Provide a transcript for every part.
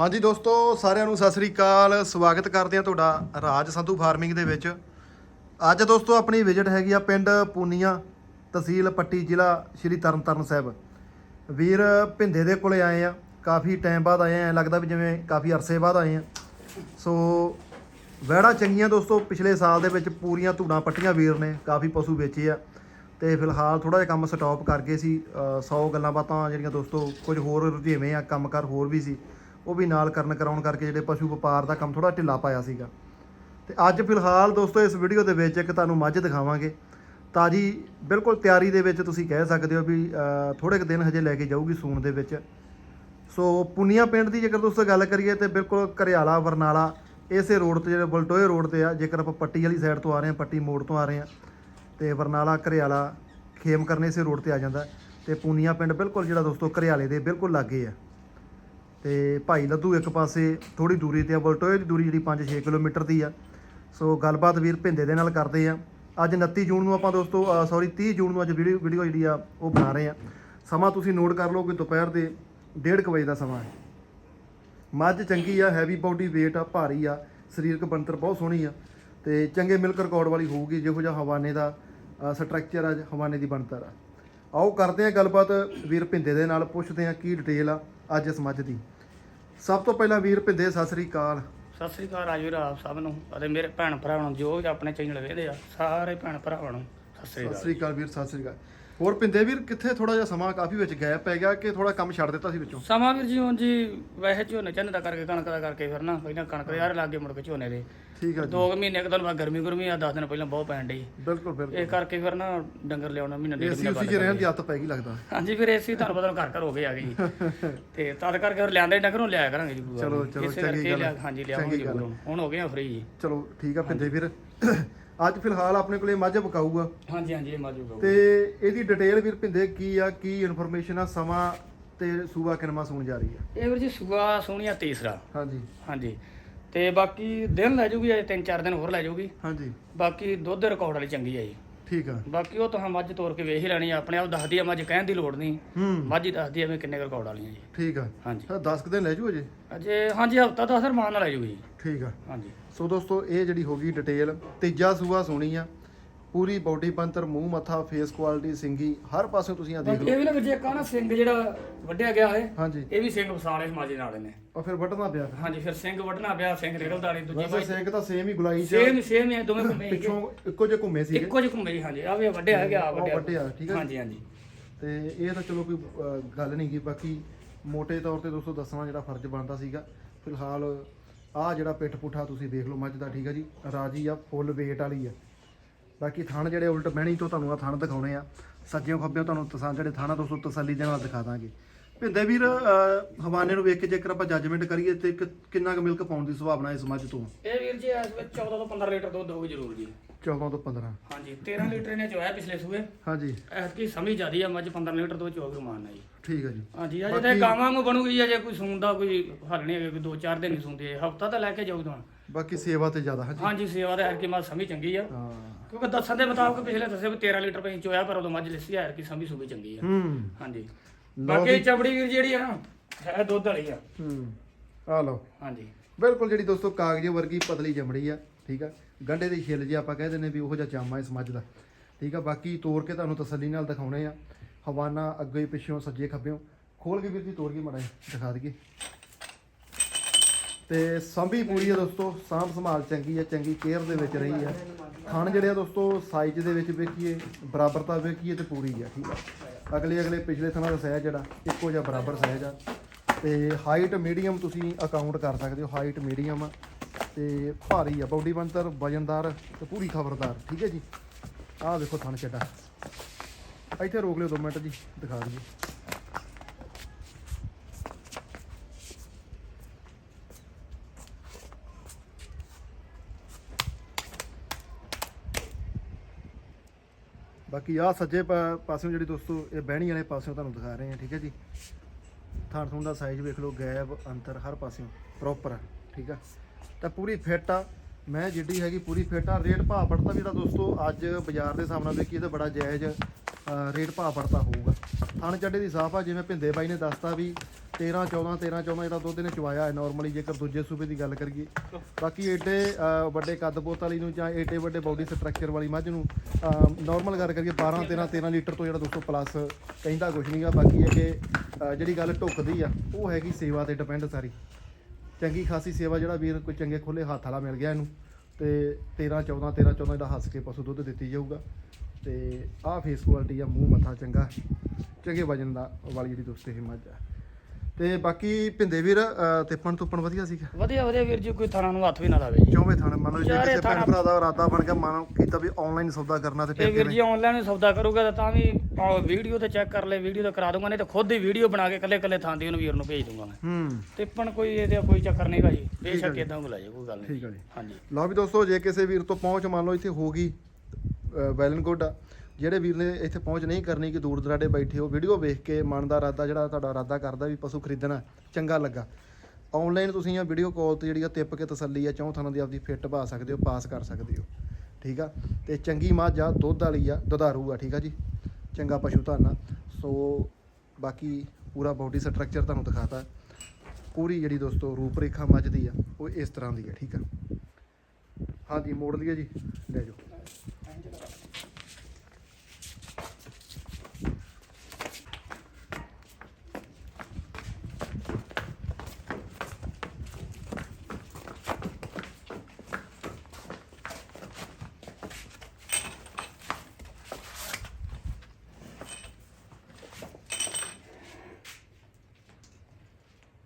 ਹਾਂਜੀ ਦੋਸਤੋ, ਸਾਰਿਆਂ ਨੂੰ ਸਤਿ ਸ੍ਰੀ ਅਕਾਲ। ਸਵਾਗਤ ਕਰਦੇ ਹਾਂ ਤੁਹਾਡਾ ਰਾਜ ਸੰਧੂ ਫਾਰਮਿੰਗ ਦੇ ਵਿੱਚ। ਅੱਜ ਦੋਸਤੋ, ਆਪਣੀ ਵਿਜ਼ਿਟ ਹੈਗੀ ਆ ਪਿੰਡ ਪੂਨੀਆ ਤਹਿਸੀਲ ਪੱਟੀ ਜ਼ਿਲ੍ਹਾ ਸ਼੍ਰੀ ਤਰਨਤਾਰਨ ਸਾਹਿਬ। ਵੀਰ ਭਿੰਦੇ ਦੇ ਕੋਲੇ ਆਏ ਆ। ਕਾਫੀ ਟਾਈਮ ਬਾਅਦ ਆਏ ਆ। ਲੱਗਦਾ ਵੀ ਜਿਵੇਂ ਕਾਫੀ ਅਰਸੇ ਬਾਅਦ ਆਏ ਆ। ਸੋ, ਵਹਿੜਾ ਚੰਗੀਆਂ ਦੋਸਤੋ, ਪਿਛਲੇ ਸਾਲ ਦੇ ਵਿੱਚ ਪੂਰੀਆਂ ਧੂੜਾਂ ਪੱਟੀਆਂ ਵੀਰ ਨੇ, ਕਾਫੀ ਪਸ਼ੂ ਵੇਚੇ ਆ। ਤੇ ਫਿਲਹਾਲ ਥੋੜਾ ਜਿਹਾ ਕੰਮ ਸਟਾਪ ਕਰ ਗਏ ਸੀ। 100 ਗੱਲਾਂ ਬਾਤਾਂ ਜਿਹੜੀਆਂ ਦੋਸਤੋ, ਕੁਝ ਹੋਰ ਰੁਝੇਵੇਂ ਆ, ਕੰਮਕਾਰ ਹੋਰ ਵੀ ਸੀ। ਉਹ ਵੀ ਨਾਲ ਕਰਨ ਕਰਾਉਣ ਕਰਕੇ ਜਿਹੜੇ ਪਸ਼ੂ ਵਪਾਰ ਦਾ ਕੰਮ ਥੋੜਾ ਢਿੱਲਾ ਪਾਇਆ ਸੀਗਾ। ਤੇ ਅੱਜ ਫਿਲਹਾਲ ਦੋਸਤੋ ਇਸ ਵੀਡੀਓ ਦੇ ਵਿੱਚ ਇੱਕ ਤੁਹਾਨੂੰ ਮੱਝ ਦਿਖਾਵਾਂਗੇ। ਤਾਜੀ ਬਿਲਕੁਲ ਤਿਆਰੀ ਦੇ ਵਿੱਚ ਤੁਸੀਂ ਕਹਿ ਸਕਦੇ ਹੋ ਵੀ ਅ, ਥੋੜੇ ਕੁ ਦਿਨ ਹਜੇ ਲੈ ਕੇ ਜਾਊਗੀ ਸੂਣ ਦੇ ਵਿੱਚ। ਸੋ ਪੁੰਨੀਆ ਪਿੰਡ ਦੀ ਜੇਕਰ ਦੋਸਤੋ ਗੱਲ ਕਰੀਏ ਤੇ ਬਿਲਕੁਲ ਘਰਿਆਲਾ ਬਰਨਾਲਾ ਇਸੇ ਰੋਡ ਤੇ ਜਿਹੜੇ ਬਲਟੋਏ ਰੋਡ ਤੇ ਆ ਜੇਕਰ ਆਪਾਂ ਪੱਟੀ ਵਾਲੀ ਸਾਈਡ ਤੋਂ ਆ ਰਹੇ ਹਾਂ ਪੱਟੀ ਮੋੜ ਤੋਂ ਆ ਰਹੇ ਹਾਂ ਤੇ ਬਰਨਾਲਾ ਘਰਿਆਲਾ ਖੇਮ ਕਰਨੇ ਇਸੇ ਰੋਡ ਤੇ ਆ ਜਾਂਦਾ। ਤੇ ਪੁੰਨੀਆ ਪਿੰਡ ਬਿਲਕੁਲ ਜਿਹੜਾ ਦੋਸਤੋ ਘਰਿਆਲੇ ਦੇ ਬਿਲਕੁਲ ਲਾਗੇ ਆ। ਤੇ ਭਾਈ ਲੱਧੂ ਇੱਕ ਪਾਸੇ ਥੋੜੀ ਦੂਰੀ ਤੇ ਆ, ਬਲਟੋਏ ਦੀ ਦੂਰੀ ਜਿਹੜੀ 5-6 ਕਿਲੋਮੀਟਰ ਦੀ ਆ। ਸੋ ਗੱਲਬਾਤ ਵੀਰ ਭਿੰਦੇ ਦੇ ਨਾਲ ਕਰਦੇ ਆ। ਅੱਜ 29 ਜੂਨ ਨੂੰ ਆਪਾਂ ਦੋਸਤੋ ਸੌਰੀ 30 ਜੂਨ ਨੂੰ ਅੱਜ ਵੀਡੀਓ ਵੀਡੀਓ ਜਿਹੜੀ ਆ, ਉਹ ਬਣਾ ਰਹੇ ਆ। ਸਮਾਂ ਤੁਸੀਂ ਨੋਟ ਕਰ ਲਓ ਕਿ ਦੁਪਹਿਰ ਦੇ 1:30 ਵਜੇ ਦਾ ਸਮਾਂ ਹੈ। ਮੱਝ ਚੰਗੀ ਆ ਹੈਵੀ ਬਾਡੀ weight ਆ, ਭਾਰੀ ਆ, ਸਰੀਰਕ ਬਣਤਰ ਬਹੁਤ ਸੋਹਣੀ ਆ। ਤੇ ਚੰਗੇ ਮਿਲਕ ਰਿਕਾਰਡ ਵਾਲੀ ਹੋਊਗੀ, ਜਿਹੋ ਜਿਹਾ ਹਵਾਨੇ ਦਾ ਸਟਰਕਚਰ ਆ, ਹਵਾਨੇ ਦੀ ਬਣਤਰ ਆ। ਆਓ ਕਰਦੇ ਆ ਗੱਲਬਾਤ ਵੀਰ ਭਿੰਦੇ ਦੇ ਨਾਲ, ਪੁੱਛਦੇ ਆ ਕੀ ਡਿਟੇਲ ਆ। ਅੱਜ ਇਸ ਮੱਝ ਦੀ। ਸਭ ਤੋਂ ਪਹਿਲਾਂ ਵੀਰ ਭਿੰਦੇ ਸਤਿ ਸ੍ਰੀ ਅਕਾਲ। ਸਤਿ ਸ੍ਰੀ ਅਕਾਲ ਰਾਜਵੀਰ ਆਪ ਸਭ ਨੂੰ ਅਤੇ ਮੇਰੇ ਭੈਣ ਭਰਾਵਾਂ ਨੂੰ ਜੋ ਵੀ ਆਪਣੇ ਚੈਨਲ ਵੇਖਦੇ ਆ ਸਾਰੇ ਭੈਣ ਭਰਾਵਾਂ ਨੂੰ ਸਤਿ ਸ੍ਰੀ ਸਤਿ ਅਕਾਲ। ਸ੍ਰੀ ਅਕਾਲ ਵੀਰ ਸਤਿ ਸ੍ਰੀ ਅਕਾਲ। ਹੋਰ ਭਿੰਦੇ ਵੀਰ ਕਿੱਥੇ ਥੋੜਾ ਜਿਹਾ ਸਮਾਂ ਕਾਫੀ ਵਿੱਚ ਗੈਪ ਪੈ ਗਿਆ ਕਿ ਥੋੜਾ ਕੰਮ ਛੱਡ ਦਿੱਤਾ ਸੀ ਵਿੱਚੋਂ? ਸਮਾਂ ਵੀਰ ਜੀ ਹੁਣ ਜੀ ਵੈਸੇ ਝੋਨੇ ਚੰਨ ਦਾ ਕਰਕੇ ਕਣਕ ਦਾ ਕਰਕੇ ਫਿਰ ਨਾ ਪਹਿਲਾਂ ਕਣਕ ਦੇ ਯਾਰ ਲੱਗੇ ਮੁੜ ਕੇ ਝੋਨੇ ਦੇ। ਠੀਕ ਆ ਜੀ। ਦੋ ਕੁ ਮਹੀਨੇ ਕੁ ਦਿਨ ਬਾਅਦ ਗਰਮੀ ਗੁਰਮੀ ਆ 10 ਦਿਨ ਪਹਿਲਾਂ ਬਹੁਤ ਪੈਣ ਡਈ। ਬਿਲਕੁਲ ਬਿਲਕੁਲ। ਇਹ ਕਰਕੇ ਫਿਰ ਨਾ ਡੰਗਰ ਲਿਆਉਣਾ ਮਹੀਨਾ ਡੇਢ ਮਹੀਨਾ ਚ ਰਹਿਣ ਦੀ ਆਦਤ ਪੈ ਗਈ ਲੱਗਦਾ। ਹਾਂਜੀ ਫਿਰ ਏਸੀ ਤੁਹਾਨੂੰ ਪਤਾ ਘਰ ਘਰ ਹੋ ਗਏ ਆ ਗਈ। ਤੇ ਤਦ ਕਰਕੇ ਫਿਰ ਲਿਆਂਦੇ ਡੰਗਰ ਨੂੰ ਲਿਆਇਆ ਕਰਾਂਗੇ ਜੀ ਚਲੋ। ਚਲੋ, ਚੰਗੀ ਗੱਲ। ਹਾਂਜੀ ਲਿਆਵਾਂਗੇ ਜ਼ਰੂਰ। ਹੁਣ। ਹੋ ਗਏ ਆ ਫ੍ਰੀ ਜੀ। ਚਲੋ ਠੀਕ ਆ ਭਿੰਦੇ ਵੀਰ। ਅੱਜ ਫਿਲਹਾਲ ਆਪਣੇ ਕੋਲੇ ਮੱਝ ਬਕਾਊ ਆ ਹਾਂਜੀ ਹਾਂਜੀ ਇਹ ਮਾਜੂਗਾ ਤੇ ਇਹਦੀ ਡਿਟੇਲ ਵੀਰ ਭਿੰਦੇ ਕੀ ਆ ਕੀ ਇਨਫੋਰਮੇਸ਼ਨ ਆ ਸਮਾਂ ਤੇ ਸੂਆ ਕਿਨਮਾ ਸੂਣ ਜਾ ਰਹੀ ਆ? ਇਹ ਵੀਰ ਜੀ ਸੂਆ ਸੋਹਣੀਆ ਤੀਸਰਾ। ਹਾਂਜੀ। ਹਾਂਜੀ। ਤੇ ਬਾਕੀ ਦਿਨ ਲੈ ਜਾਊਗੀ ਅਜੇ ਤਿੰਨ ਚਾਰ ਦਿਨ ਹੋਰ ਲੈ ਜਾਊਗੀ ਹਾਂਜੀ। ਬਾਕੀ ਦੁੱਧ ਰਿਕਾਰਡ ਵਾਲੀ ਚੰਗੀ ਆ ਜੀ। ਠੀਕ ਆ। ਬਾਕੀ ਉਹ ਤਾਂ ਮੱਝ ਤੋਰ ਕੇ ਵੇਖ ਹੀ ਲੈਣੀ ਆ ਆਪਣੇ ਆਪ ਦੱਸਦੀ ਆ ਮੱਝ ਕਹਿਣ ਦੀ ਲੋੜ ਨਹੀਂ। ਹੂੰ। ਮੱਝ ਹੀ ਦੱਸਦੀ ਆ ਵੀ ਕਿੰਨੇ ਰਿਕਾਰਡ ਵਾਲੀਆਂ ਜੀ। ਠੀਕ ਆ। ਹਾਂਜੀ। ਤਾਂ 10 ਕੁ ਦਿਨ ਲੈ ਜੂ? ਅਜੇ ਅਜੇ ਹਾਂਜੀ ਹਫਤਾ ਤਾਂ ਅਸਰ ਮਾਨ ਨਾਲ ਲੈ ਜਾਊਗੀ ਜੀ। ਠੀਕ ਆ। ਹਾਂਜੀ। ਸੋ ਦੋਸਤੋ ਇਹ ਜਿਹੜੀ ਹੋ ਗਈ ਡਿਟੇਲ ਤੀਜਾ ਸੂਆ ਸੋਣੀ ਆ। ਪੂਰੀ ਬਾਡੀ ਪੰਤਰ ਮੂੰਹ ਮੱਥਾ ਫੇਸ ਕੁਆਲਿਟੀ ਸਿੰਗੀ ਹਰ ਪਾਸੇ ਤੁਸੀਂ ਆ ਦੇਖ ਲਓ ਇਹ ਵੀ ਨਾ ਵੀਰ ਜੀ ਇੱਕ ਆ ਨਾ ਸਿੰਘ ਜਿਹੜਾ ਵੱਢਿਆ ਗਿਆ ਹੈ ਹਾਂਜੀ। ਇਹ ਵੀ ਸਿੰਘ ਵਸਾਲੇ ਸਮਾਜੇ ਨਾਲ ਨੇ ਉਹ ਫਿਰ ਵੱਢਣਾ ਪਿਆ ਹਾਂਜੀ ਫਿਰ ਸਿੰਘ ਵੱਢਣਾ ਪਿਆ ਸਿੰਘ ਨਿਕਲਦਾ ਨਹੀਂ ਦੂਜੀ ਵੈਸੇ ਸੇਕ ਤਾਂ ਸੇਮ ਹੀ ਗੁਲਾਈ ਚ ਸੇਮ ਸੇਮ ਹੀ ਆ, ਦੋਵੇਂ ਘੁੰਮੇ। ਪਿੱਛੋਂ ਇੱਕੋ ਜਿਹੇ ਘੁੰਮੇ ਸੀਗੇ। ਇੱਕੋ ਜਿਹੇ ਘੁੰਮੇ ਜੀ ਹਾਂਜੀ। ਆ ਵੀ ਵੱਢਿਆ ਆ ਉਹ ਵੱਢਿਆ। ਵੱਢਿਆ, ਠੀਕ ਹੈ। ਹਾਂਜੀ ਹਾਂਜੀ। ਤੇ ਇਹ ਤਾਂ ਚਲੋ ਕੋਈ ਗੱਲ ਨਹੀਂ ਗੀ। ਬਾਕੀ ਮੋٹے ਤੌਰ ਤੇ ਦੋਸਤੋ ਦੱਸਣਾ ਜਿਹੜਾ ਫਰਜ਼ ਬਣਦਾ ਸੀਗਾ। ਫਿਲਹਾਲ ਆਹ ਜਿਹੜਾ ਪਿੱਠ ਪੁੱਠਾ ਤੁਸੀਂ ਦੇਖ ਲਓ ਮੱਝ ਦਾ ਠੀਕ ਆ ਜੀ। ਰਾਜੀ ਆ ਫੁੱਲ weight ਵਾਲੀ ਆ। ਬਾਕੀ ਥਾਣ ਜਿਹੜੇ ਉਲਟ ਬਹਿਣੀ ਤੋਂ ਤੁਹਾਨੂੰ ਆ ਥਣ ਦਿਖਾਉਣੇ ਆ। ਸੱਜਿਓਂ ਖੱਬਿਓਂ ਤੁਹਾਨੂੰ ਤਸਾਂ ਜਿਹੜੇ ਥਾਣਾ ਦੋਸਤੋ ਤਸੱਲੀ ਦੇ ਨਾਲ ਦਿਖਾ ਦਾਂਗੇ। ਭਿੰਦੇ ਵੀਰ ਹਵਾਨੇ ਨੂੰ ਵੇਖ ਕੇ ਜੇਕਰ ਆਪਾਂ ਜੱਜਮੈਂਟ ਕਰੀਏ ਤੇ ਕਿੰਨਾ ਕੁ ਮਿਲਕ ਪਾਉਣ ਦੀ ਸੰਭਾਵਨਾ ਇਸ ਮੱਝ ਤੋਂ? ਇਹ ਵੀਰ ਜੀ, ਇਸ ਵਿੱਚ 14 ਤੋਂ 15 ਲੀਟਰ ਦੁੱਧ ਹੋਊਗੀ ਜ਼ਰੂਰ ਜੀ। 14 ਤੋਂ 15 ਹਾਂਜੀ 13 ਲੀਟਰ ਇਹਨੇ ਚੋਇਆ ਪਿਛਲੇ ਸੂਏ। ਹਾਂਜੀ। ਐਤਕੀ ਸਮਝ ਜਿਆਦੀ ਆ ਮੱਝ 15 ਲੀਟਰ ਦੁੱਧ ਚੋਗ ਰਮਾਨ ਆ ਜੀ। ਠੀਕ ਆ ਜੀ। ਹਾਂਜੀ ਅਜੇ ਤਾਂ ਗਾਵਾਂ ਨੂੰ ਬਣੂਗੀ ਅਜੇ ਕੋਈ ਸੂੰਦਾ ਕੋਈ ਹੱਲ ਨਹੀਂ ਹੈਗਾ ਕੋਈ 2-4 ਦਿਨ ਨਹੀਂ ਸੂੰਦੇ ਹਫਤਾ ਤਾਂ ਲੈ ਕੇ ਜਾਊ ਤੁਹਾਨੂੰ ਬਾਕੀ ਸੇਵਾ ਤੇ ਜ਼ਿਆਦਾ ਹਾਂਜੀ। ਹਾਂਜੀ ਸੇਵਾ ਦਾ ਐਤਕੀ ਮੱਝ ਸਮਝ ਚੰਗੀ ਆ। ਹਾਂ। ਕਿਉਂਕਿ ਦੱਸਣ ਦੇ ਮੁਤਾਬਕ ਪਿਛਲੇ ਦੱਸੇ ਵੀ 13 ਲੀਟਰ ਪਈ ਚੋਇਆ ਪਰ ਉਦੋਂ ਮੱਝ ਲਿੱਸੀ ਐਤਕੀ ਸਮਝ ਸੂਬੀ ਚੰਗੀ ਆ। ਹੂੰ। ਹਾਂਜੀ। ਬਾਕੀ ਚਬੜੀ ਵੀਰ ਜਿਹੜੀ ਆ ਨਾ ਹੈ ਦੁੱਧ ਵਾਲੀ ਆ। ਹੂੰ। ਆ ਲਓ। ਹਾਂਜੀ। ਬਿਲਕੁਲ ਜਿਹੜੀ ਦੋਸਤੋ ਕਾਗਜ਼ੇ ਵਰਗੀ ਪਤਲੀ ਚਮੜੀ ਆ ਠੀਕ ਆ। ਗੰਡੇ ਦੀ ਛਿੱਲ ਜੇ ਆਪਾਂ ਕਹਿ ਦਿੰਦੇ ਵੀ ਉਹੋ ਜਿਹਾ ਜਾਮਾ ਇਸ ਮੱਝ ਦਾ। ਠੀਕ ਆ, ਬਾਕੀ ਤੋੜ ਕੇ ਤੁਹਾਨੂੰ ਤਸੱਲੀ ਨਾਲ ਦਿਖਾਉਣੇ ਆ। ਹਵਾਨਾ ਅੱਗੇ ਪਿੱਛੋਂ ਸੱਜੇ ਖੱਬਿਓਂ। ਖੋਲ ਕੇ ਵੀਰ ਜੀ ਤੋੜ ਕੇ ਮੜਾ ਦਿਖਾ ਦਈਏ। ਤੇ ਸੰਭੀ ਪੂਰੀ ਆ ਦੋਸਤੋ, ਸਾਂਭ ਸੰਭਾਲ ਚੰਗੀ ਆ, ਚੰਗੀ ਕੇਅਰ ਦੇ ਵਿੱਚ ਰਹੀ ਆ। ਖਾਣ ਜਿਹੜੇ ਆ ਦੋਸਤੋ ਸਾਈਜ਼ ਦੇ ਵਿੱਚ ਵੇਖੀਏ, ਬਰਾਬਰਤਾ ਵੇਖੀਏ ਤੇ ਪੂਰੀ ਆ, ਠੀਕ ਆ। ਅਗਲੇ ਅਗਲੇ ਪਿਛਲੇ ਥਾਂ ਦਾ ਸਹਿਜ ਜਿਹੜਾ, ਇੱਕੋ ਜਿਹਾ ਬਰਾਬਰ ਸਹਿਜ ਆ। ਤੇ ਹਾਈਟ ਮੀਡੀਅਮ ਤੁਸੀਂ ਅਕਾਊਂਟ ਕਰ ਸਕਦੇ ਹੋ ਹਾਈਟ ਮੀਡੀਅਮ ਆ। ਤੇ ਭਾਰੀ ਆ, ਬਾਡੀ ਬੰਤਰ ਵਜਨਦਾਰ ਤੇ ਪੂਰੀ ਖਬਰਦਾਰ, ਠੀਕ ਹੈ ਜੀ? ਆਹ ਵੇਖੋ ਥਣ ਚੱਡਾ ਇੱਥੇ ਰੋਕ ਲਿਓ 2 ਮਿੰਟ ਜੀ, ਦਿਖਾ ਦਈਏ। ਬਾਕੀ ਆਹ ਸੱਜੇ ਪਾ- ਪਾਸਿਓਂ ਜਿਹੜੀ ਦੋਸਤੋ, ਇਹ ਬਹਿਣੀ ਵਾਲੇ ਪਾਸਿਓਂ ਤੁਹਾਨੂੰ ਦਿਖਾ ਰਹੇ ਹਾਂ, ਠੀਕ ਹੈ ਜੀ? ਥਣ ਥੁਣ ਦਾ ਸਾਈਜ਼ ਵੇਖ ਲਓ ਗੈਪ ਅੰਤਰ, ਹਰ ਪਾਸਿਓਂ ਪ੍ਰੋਪਰ ਆ, ਠੀਕ ਆ? ਤਾਂ ਪੂਰੀ ਫਿੱਟ ਆ। ਮੈਂ ਜਿੱਡੀ ਹੈਗੀ ਪੂਰੀ ਫਿੱਟ ਆ। ਰੇਟ ਭਾਅ ਪੜਤਾ ਵੀ ਤਾਂ ਦੋਸਤੋ, ਅੱਜ ਬਾਜ਼ਾਰ ਦੇ ਹਿਸਾਬ ਨਾਲ ਵੇਖੀਏ ਤਾਂ ਬੜਾ ਜਾਇਜ਼ ਰੇਟ ਭਾਅ ਪੜਤਾ ਹੋਊਗਾ। ਥਣ ਚੱਡੇ ਦੀ ਸਾਫ਼ ਆ, ਜਿਵੇਂ ਭਿੰਦੇ ਬਾਈ ਨੇ ਦੱਸਤਾ ਵੀ 13 14 13 14 ਜਿਹੜਾ ਦੁੱਧ ਇਹਨੇ ਚਵਾਇਆ ਹੈ ਨਾਰਮਲੀ ਜੇਕਰ ਦੂਜੇ ਸੂਬੇ ਦੀ ਗੱਲ ਕਰੀਏ। ਬਾਕੀ ਏਡੇ ਵੱਡੇ ਕੱਦ ਬੋਤ ਵਾਲੀ ਨੂੰ ਜਾਂ ਏਡੇ ਵੱਡੇ ਬਾਡੀ ਸਟਰਕਚਰ ਵਾਲੀ ਮੱਝ ਨੂੰ ਨਾਰਮਲ ਗੱਲ ਕਰੀਏ 12 13 13 ਲੀਟਰ ਤੋਂ ਜਿਹੜਾ 200 ਪਲੱਸ ਕਹਿੰਦਾ ਕੁਝ ਨਹੀਂਗਾ ਬਾਕੀ ਇਹ ਕਿ ਜਿਹੜੀ ਗੱਲ ਢੁੱਕਦੀ ਆ, ਉਹ ਹੈਗੀ ਸੇਵਾ ਤੇ ਡਿਪੈਂਡ ਸਾਰੀ। ਚੰਗੀ ਖਾਸੀ ਸੇਵਾ ਜਿਹੜਾ ਵੀਰ ਕੋਈ ਚੰਗੇ ਖੁੱਲੇ ਹੱਥ ਵਾਲਾ ਮਿਲ ਗਿਆ ਇਹਨੂੰ, ਤੇ 13 14 13 14 ਦਾ ਹੱਸ ਕੇ ਪਸ਼ੂ ਦੁੱਧ ਦਿੱਤੀ ਜਾਊਗਾ। ਤੇ ਆਹ ਫੇਸ ਕੁਆਲਿਟੀ ਆ, ਮੂੰਹ ਮੱਥਾ ਚੰਗਾ, ਚੰਗੇ ਵਜਨ ਦਾ ਵਾਲੀ ਜਿਹੜੀ ਦੋਸਤੇ ਇਹ ਮੱਝ ਆ। ਤੇ ਬਾਕੀ ਭਿੰਦੇ ਵੀਰ ਤਿੱਪਣ ਤੁੱਪਣ ਵਧੀਆ ਸੀਗਾ? ਵਧੀਆ ਵਧੀਆ ਵੀਰ ਜੀ ਕੋਈ ਥਾਣਾ ਨੂੰ ਹੱਥ ਵੀ ਨਾ ਲਾਵੇ ਚੌਵੇਂ ਥਾਣੇ? ਮੰਨ ਲਓ ਜੇ ਕਿਸੇ ਭੈਣ ਭਰਾ ਦਾ ਇਰਾਦਾ ਬਣ ਗਿਆ ਮਨ ਕੀਤਾ ਵੀ ਆਨਲਾਈਨ ਸੌਦਾ ਕਰਨਾ ਤੇ ਫਿਰ ਵੀਰ ਜੀ ਆਨਲਾਈਨ ਸੌਦਾ ਕਰੂਗਾ ਤਾਂ ਤਾਂ ਵੀ ਵੀਡੀਓ ਤੇ ਚੈੱਕ ਕਰ ਲੈ ਵੀਡੀਓ ਤੇ ਕਰਾ ਦੂੰਗਾ ਨਹੀਂ ਤਾਂ ਖੁਦ ਹੀ ਵੀਡੀਓ ਬਣਾ ਕੇ ਕੱਲੇ ਕੱਲੇ ਥਾਂ ਦੀ ਉਹਨੂੰ ਵੀਰ ਨੂੰ ਭੇਜ ਦੂੰਗਾ ਮੈਂ। ਹੂੰ। ਟਿੱਪਣ ਕੋਈ ਇਹਦਾ ਕੋਈ ਚੱਕਰ ਨਹੀਂਗਾ ਜੀ ਠੀਕ ਹੈ ਬੇਸ਼ੱਕ। ਇਦਾਂ ਕੋ ਲੈ ਜਾ ਕੋਈ ਗੱਲ ਨਹੀਂ। ਠੀਕ ਆ ਜੀ। ਹਾਂਜੀ। ਲਓ ਵੀ ਦੋਸਤੋ ਜੇ ਕਿਸੇ ਵੀਰ ਤੋਂ ਪਹੁੰਚ ਮੰਨ ਲਓ ਇੱਥੇ ਹੋ ਗਈ ਵੈਲ ਐਂਡ ਗੁੱਡ ਆ। ਜਿਹੜੇ ਵੀਰ ਨੇ ਇੱਥੇ ਪਹੁੰਚ ਨਹੀਂ ਕਰਨੀ ਕਿ ਦੂਰ ਦਰਾਡੇ ਬੈਠੇ ਹੋ ਵੀਡੀਓ ਵੇਖ ਕੇ ਮਨ ਦਾ ਇਰਾਦਾ ਜਿਹੜਾ ਤੁਹਾਡਾ ਇਰਾਦਾ ਕਰਦਾ ਵੀ ਪਸ਼ੂ ਖਰੀਦਣਾ ਚੰਗਾ ਲੱਗਾ। ਆਨਲਾਈਨ ਤੁਸੀਂ ਆ ਵੀਡੀਓ ਕਾਲ ਤੇ ਜਿਹੜੀ ਆ ਤਿੱਪ ਕੇ ਤਸੱਲੀ ਆ, ਚੌਂ ਥਾਂ ਦੀ ਆਪਦੀ ਫਿੱਟ ਪਾ ਸਕਦੇ ਹੋ ਪਾਸ ਕਰ ਸਕਦੇ ਹੋ। ਠੀਕ ਆ? ਤੇ ਚੰਗੀ ਮੱਝ ਆ, ਦੁੱਧ ਵਾਲੀ ਆ, ਦੁਧਾਰੂ ਆ, ਠੀਕ ਆ ਜੀ? ਚੰਗਾ ਪਸ਼ੂ ਧਾਨਾ ਸੋ ਬਾਕੀ ਪੂਰਾ ਬਾਡੀ ਸਟਰਕਚਰ ਤੁਹਾਨੂੰ ਦਿਖਾਤਾ। ਪੂਰੀ ਜਿਹੜੀ ਦੋਸਤੋ ਰੂਪ ਰੇਖਾ ਮੱਝ ਦੀ ਆ, ਉਹ ਇਸ ਤਰ੍ਹਾਂ ਦੀ ਆ, ਠੀਕ ਆ? ਹਾਂਜੀ, ਮੋੜ ਲਈਏ ਜੀ। ਲੈ ਜਾਓ।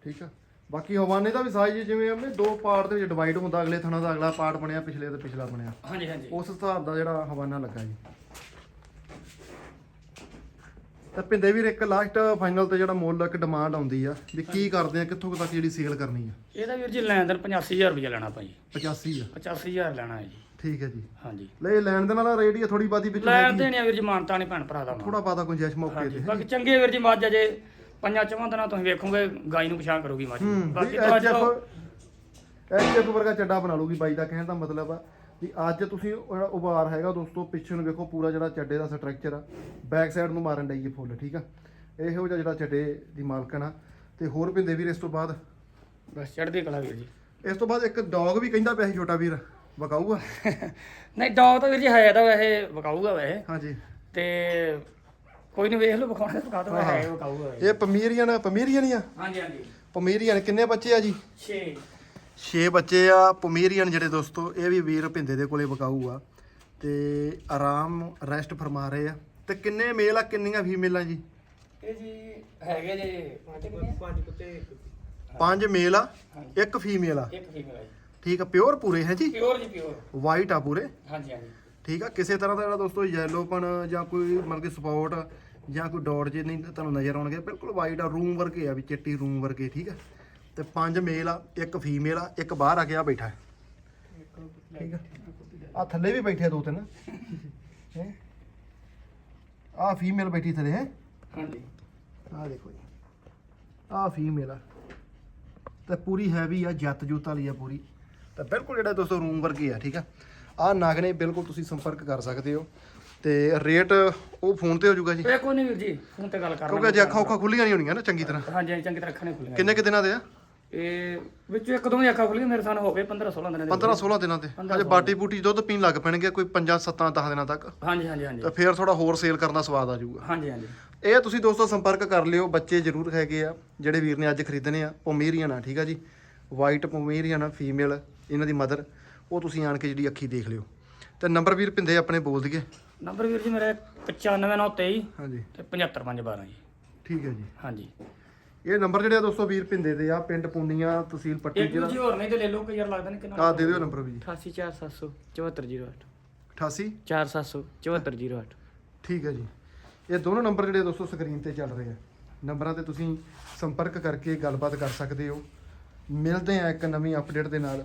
ਠੀਕ ਆ। ਬਾਕੀ ਹਵਾਨੇ ਦਾ ਵੀ ਸਾਈਜ਼ ਜਿਵੇਂ ਆਪਣੇ ਦੋ ਪਾਰਟ ਦੇ ਵਿੱਚ ਡਿਵਾਈਡ ਹੁੰਦਾ ਅਗਲੇ ਥਣਾ ਦਾ ਅਗਲਾ ਪਾਰਟ ਬਣਿਆ ਪਿਛਲੇ ਤੇ ਪਿਛਲਾ ਬਣਿਆ। ਹਾਂਜੀ ਹਾਂਜੀ। ਉਸ ਹਿਸਾਬ ਦਾ ਜਿਹੜਾ ਹਵਾਨਾ ਲੱਗਾ ਜੀ। ਤਾਂ ਪਿੰਦੇ ਵੀਰ ਇੱਕ ਲਾਸਟ ਫਾਈਨਲ ਤੇ ਜਿਹੜਾ ਮੁੱਲ ਇੱਕ ਡਿਮਾਂਡ ਆਉਂਦੀ ਆ ਵੀ ਕੀ ਕਰਦੇ ਆ ਕਿੱਥੋਂ ਕੁ ਤੱਕ ਜਿਹੜੀ ਸੇਲ ਕਰਨੀ ਆ? ਇਹਦਾ ਵੀਰ ਜੀ ਲੈਣ ਦੇਣ 85000 ਰੁਪਏ ਲੈਣਾ ਭਾਈ। 85 ਆ। 85000 ਲੈਣਾ ਹੈ ਜੀ। ਠੀਕ ਹੈ ਜੀ। ਹਾਂਜੀ। ਲੈ ਲੈਣ ਦੇ ਨਾਲ ਰੇਟ ਹੀ ਥੋੜੀ ਬਾਦੀ ਵਿੱਚ ਲੈਣ ਦੇਣ ਆ ਵੀਰ ਜੀ ਮਾਨਤਾ ਨਹੀਂ ਭੈਣ ਭਰਾ ਦਾ ਥੋੜਾ ਬਾਦਾ ਗੁੰਜਾਇਸ਼ ਮੌਕੇ ਤੇ ਬਾਕੀ ਚੰਗੇ ਵੀਰ ਜੀ ਮੱਝ ਅਜੇ ਪੰਜਾਂ ਚਵਾਂ ਦਿਨਾਂ ਤੁਸੀਂ ਵੇਖੋਗੇ ਗਾਈ ਨੂੰ ਪਛਾਣ ਕਰੂਗੀ ਮੱਝ ਹੂੰ ਬਾਕੀ ਤਾਂ ਅੱਜ ਐਚਐਫ ਐਚਐਫ ਵਰਗਾ ਚੱਡਾ ਬਣਾ ਲੂਗੀ ਬਾਈ ਦਾ ਕਹਿਣ ਦਾ ਮਤਲਬ ਆ ਵੀ ਅੱਜ ਤੁਸੀਂ ਜਿਹੜਾ ਉਭਾਰ ਹੈਗਾ ਦੋਸਤੋ ਪਿੱਛੇ ਨੂੰ ਵੇਖੋ ਪੂਰਾ ਜਿਹੜਾ ਚੱਡੇ ਦਾ ਸਟਰਕਚਰ ਆ ਬੈਕ ਸਾਈਡ ਨੂੰ ਮਾਰਨ ਡਈ ਇਹ ਫੁੱਲ ਠੀਕ ਆ? ਇਹੋ ਜਿਹਾ ਜਿਹੜਾ ਚੱਡੇ ਦੀ ਮਾਲਕਣ ਆ। ਤੇ ਹੋਰ ਪਿੰਦੇ ਵੀਰ ਇਸ ਤੋਂ ਬਾਅਦ? ਬਸ ਚੜ੍ਹਦੀ ਕਲਾ ਵੀਰ ਜੀ। ਇਸ ਤੋਂ ਬਾਅਦ ਇੱਕ ਡੌਗ ਵੀ ਕਹਿੰਦਾ ਪਿਆ ਸੀ ਛੋਟਾ ਵੀਰ ਵਕਾਊਗਾ ਨਹੀਂ ਡੌਗ ਤਾਂ ਵੀਰ ਜੀ ਹੈ ਤਾਂ ਵੈਸੇ ਵਿਕਾਊਗਾ ਵੈਸੇ। ਹਾਂਜੀ। ਤੇ ਕੋਈ ਨਹੀਂ ਵੇਖ ਲਓ ਵਿਖਾਉਣਾ ਵਿਖਾ ਦੋ ਹਾਂ, ਵੈਸੇ। ਇਹ। ਪਮੀਰੀਅਨ ਪਮੀਰੀਅਨ ਆ ਹਾਂਜੀ ਹਾਂਜੀ। ਪਮੀਰੀਅਨ ਕਿੰਨੇ ਬੱਚੇ ਆ ਜੀ? 6 ਛੇ ਬੱਚੇ ਆ ਪਮੀਰੀਅਨ ਜਿਹੜੇ ਦੋਸਤੋ ਇਹ ਵੀ ਵੀਰ ਭਿੰਦੇ ਦੇ ਕੋਲੇ ਵਕਾਊ ਆ ਤੇ ਆਰਾਮ ਰੈਸਟ ਫਰਮਾ ਰਹੇ ਆ। ਤੇ ਕਿੰਨੇ ਮੇਲ ਆ ਕਿੰਨੀਆਂ ਫੀਮੇਲਾਂ ਜੀ? ਇਹ ਜੀ ਹੈਗੇ ਜੇ ਪੰਜ ਕੁੱਤੇ। ਪੰਜ ਮੇਲ ਆ ਇੱਕ ਫੀਮੇਲ ਆ। ਇੱਕ ਫੀਮੇਲ ਹੈ ਠੀਕ ਆ ਪਿਓਰ ਪੂਰੇ ਹੈ ਜੀ? ਪਿਓਰ ਜੀ ਪਿਓਰ ਵਾਈਟ ਆ ਪੂਰੇ? ਹਾਂਜੀ ਹਾਂਜੀ। ਠੀਕ ਆ? ਕਿਸੇ ਤਰ੍ਹਾਂ ਦਾ ਜਿਹੜਾ ਦੋਸਤੋ ਯੈਲੋਪਨ ਜਾਂ ਕੋਈ ਮਤਲਬ ਕਿ ਸਪੌਟ ਜਾਂ ਕੋਈ ਡਾਟ ਜੇ ਨਹੀਂ ਤੁਹਾਨੂੰ ਨਜ਼ਰ ਆਉਣਗੇ ਬਿਲਕੁਲ ਵਾਈਟ ਆ ਰੂਮ ਵਰਗੇ ਆ ਵੀ ਚਿੱਟੀ ਰੂਮ ਵਰਗੇ ਠੀਕ ਆ? ਤੇ ਪੰਜ ਮੇਲ ਆ ਇੱਕ ਫੀਮੇਲ ਆ ਇੱਕ ਬਾਹਰ ਆ ਕੇ ਆ ਬੈਠਾ ਠੀਕ ਆ? ਆ ਥੱਲੇ ਵੀ ਬੈਠੇ ਆ ਦੋ ਤਿੰਨ। ਹੈ? ਆ ਫੀਮੇਲ ਬੈਠੀ ਥੱਲੇ ਹੈ? ਹਾਂਜੀ। ਆ ਦੇਖੋ ਜੀ। ਆ ਫੀਮੇਲ ਆ। ਤੇ ਪੂਰੀ ਹੈਵੀ ਆ ਜੱਤ ਜੂਤ ਵਾਲੀ ਆ ਪੂਰੀ। ਤਾਂ ਬਿਲਕੁਲ ਜਿਹੜਾ ਦੋਸਤੋ ਰੂਮ ਵਰਗੀ ਆ ਠੀਕ ਆ? ਆ ਨਗ ਨੇ ਬਿਲਕੁਲ ਤੁਸੀਂ ਸੰਪਰਕ ਕਰ ਸਕਦੇ ਹੋ ਤੇ ਰੇਟ ਉਹ ਫੋਨ ਤੇ ਹੋ ਜਾਊਗਾ ਜੀ? ਇਹ ਕੋਈ ਨਹੀਂ ਵੀਰ ਜੀ ਫੋਨ ਤੇ ਗੱਲ ਕਰ ਕਿਉਂਕਿ ਅਜੇ ਅੱਖਾਂ ਉੱਖਾਂ ਖੁੱਲੀਆਂ ਨਹੀਂ ਹੋਣੀਆਂ ਨਾ ਚੰਗੀ ਤਰ੍ਹਾਂ। ਹਾਂਜੀ ਹਾਂਜੀ ਚੰਗੀ ਤਰ੍ਹਾਂ ਅੱਖਾਂ ਨਹੀਂ ਖੁੱਲੀਆਂ। ਕਿੰਨੇ ਕਿ ਦਿਨਾਂ ਦੇ ਆ? ਇਹ ਵਿੱਚੋਂ ਇੱਕ ਦੋ ਹੀ ਅੱਖਾਂ ਖੁੱਲੀਆਂ ਮੇਰੇ ਸਾਹਮਣੇ ਹੋ ਗਏ 15 16 ਦਿਨਾਂ ਦੇ। 15 16 ਦਿਨਾਂ ਤੇ ਅਜੇ ਬਾਟੀ ਬੂਟੀ ਦੁੱਧ ਪੀਣ ਲੱਗ ਪੈਣਗੇ ਕੋਈ 5 7 10 ਦਿਨਾਂ ਤੱਕ। ਹਾਂਜੀ ਹਾਂਜੀ ਹਾਂਜੀ। ਤਾਂ ਫੇਰ ਥੋੜਾ ਹੋਰ ਸੇਲ ਕਰਨ ਦਾ ਸਵਾਦ ਆ ਜਾਊਗਾ। ਹਾਂਜੀ ਹਾਂਜੀ। ਇਹ ਤੁਸੀਂ ਦੋਸਤੋ ਸੰਪਰਕ ਕਰ ਲਿਓ ਬੱਚੇ ਜ਼ਰੂਰ ਹੈਗੇ ਆ ਜਿਹੜੇ ਵੀਰ ਨੇ ਅੱਜ ਖਰੀਦਣੇ ਆ ਪੋਮੇਰੀਅਨ ਆ ਠੀਕ ਆ ਜੀ। ਵਾਈਟ ਪੋਮੇਰੀਅਨ ਫੀਮੇਲ ਇਹਨਾਂ ਦੀ ਮਦਰ ਉਹ ਤੁਸੀਂ ਆਣ ਕੇ ਜਿਹੜੀ ਅੱਖੀ ਦੇਖ ਲਿਓ। ਤੇ ਨੰਬਰ ਵੀਰ ਪਿੰਦੇ ਆਪਣੇ ਬੋਲ ਦਈਏ। ਨੰਬਰ ਵੀਰ ਜੀ ਮੇਰਾ 95923 ਹਾਂਜੀ। ਤੇ 75512 ਜੀ। ਠੀਕ ਹੈ ਜੀ। ਹਾਂਜੀ। ਇਹ ਨੰਬਰ ਜਿਹੜੇ ਆ ਦੋਸਤੋ ਵੀਰ ਪਿੰਦੇ ਦੇ ਆ ਪਿੰਡ ਪੁੰਨੀਆਂ ਤਹਿਸੀਲ ਪੱਟੀ ਇੱਕ ਦੂਜੀ ਹੋਰ ਨਹੀਂ ਤੇ ਲੈ ਲਓ ਕਿ ਯਾਰ ਲੱਗਦਾ ਨਹੀਂ ਕਿੰਨਾ ਆ ਦੇ ਦਿਓ ਨੰਬਰ ਵੀ ਜੀ। 88700 7408 88 4700 7408 ਠੀਕ ਹੈ ਜੀ। ਇਹ ਦੋਨੋਂ ਨੰਬਰ ਜਿਹੜੇ ਦੋਸਤੋ ਸਕਰੀਨ ਤੇ ਚੱਲ ਰਹੇ ਆ। ਨੰਬਰਾਂ ਤੇ ਤੁਸੀਂ ਸੰਪਰਕ ਕਰਕੇ ਗੱਲਬਾਤ ਕਰ ਸਕਦੇ ਹੋ। ਮਿਲਦੇ ਆ ਇੱਕ ਨਵੀਂ ਅਪਡੇਟ ਦੇ ਨਾਲ।